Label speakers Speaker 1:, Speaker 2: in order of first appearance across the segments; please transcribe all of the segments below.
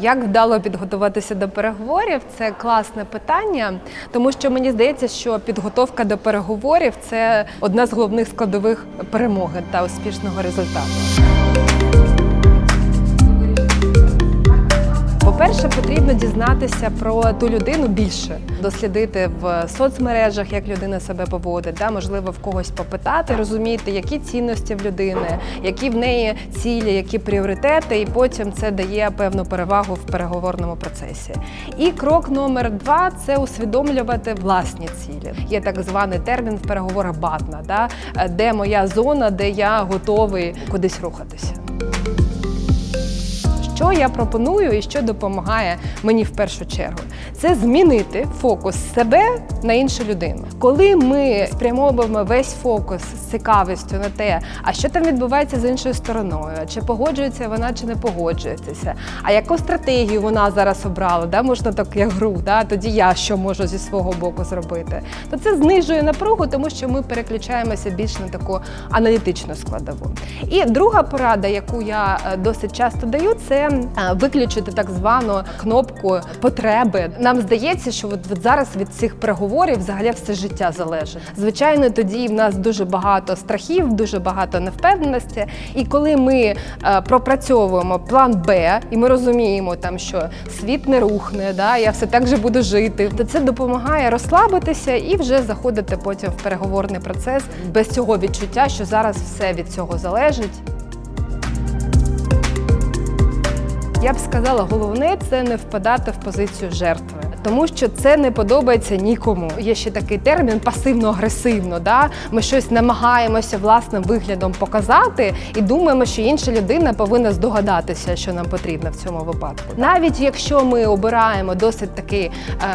Speaker 1: Як вдало підготуватися до переговорів? Це класне питання, тому що мені здається, що підготовка до переговорів це одна з головних складових перемоги та успішного результату. Потрібно дізнатися про ту людину більше, дослідити в соцмережах, як людина себе поводить, да? можливо, в когось попитати, розуміти, які цінності в людини, які в неї цілі, які пріоритети, і потім це дає певну перевагу в переговорному процесі. І крок номер два це усвідомлювати власні цілі. Є так званий термін в переговорах батна, да? де моя зона, де я готовий кудись рухатися. Що я пропоную і що допомагає мені в першу чергу? Це змінити фокус себе на іншу людину. Коли ми спрямовуємо весь фокус з цікавістю на те, а що там відбувається з іншою стороною, чи погоджується вона, чи не погоджується, а яку стратегію вона зараз обрала, да? можна так як гру, да? тоді я що можу зі свого боку зробити, то це знижує напругу, тому що ми переключаємося більш на таку аналітичну складову. І друга порада, яку я е, досить часто даю, це е, виключити так звану кнопку потреби. Нам здається, що от, зараз від цих переговорів взагалі все життя залежить. Звичайно, тоді в нас дуже багато страхів, дуже багато невпевненості. І коли ми е, пропрацьовуємо план Б, і ми розуміємо, там що світ не рухне, да, я все так же буду жити, то це допомагає розслабитися і вже заходити потім в переговорний процес без цього відчуття, що зараз все від цього залежить. Я б сказала, головне це не впадати в позицію жертви, тому що це не подобається нікому. Є ще такий термін пасивно-агресивно. Да? Ми щось намагаємося власним виглядом показати і думаємо, що інша людина повинна здогадатися, що нам потрібно в цьому випадку. Навіть якщо ми обираємо досить такий е,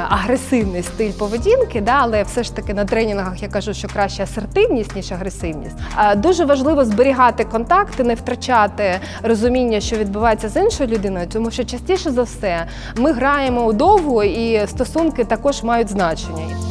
Speaker 1: агресивний стиль поведінки, да, але все ж таки на тренінгах я кажу, що краще асертивність ніж агресивність. Е, дуже важливо зберігати контакти, не втрачати розуміння, що відбувається з іншою людиною, тому що частіше за все ми граємо у довгу і стосунки також мають значення.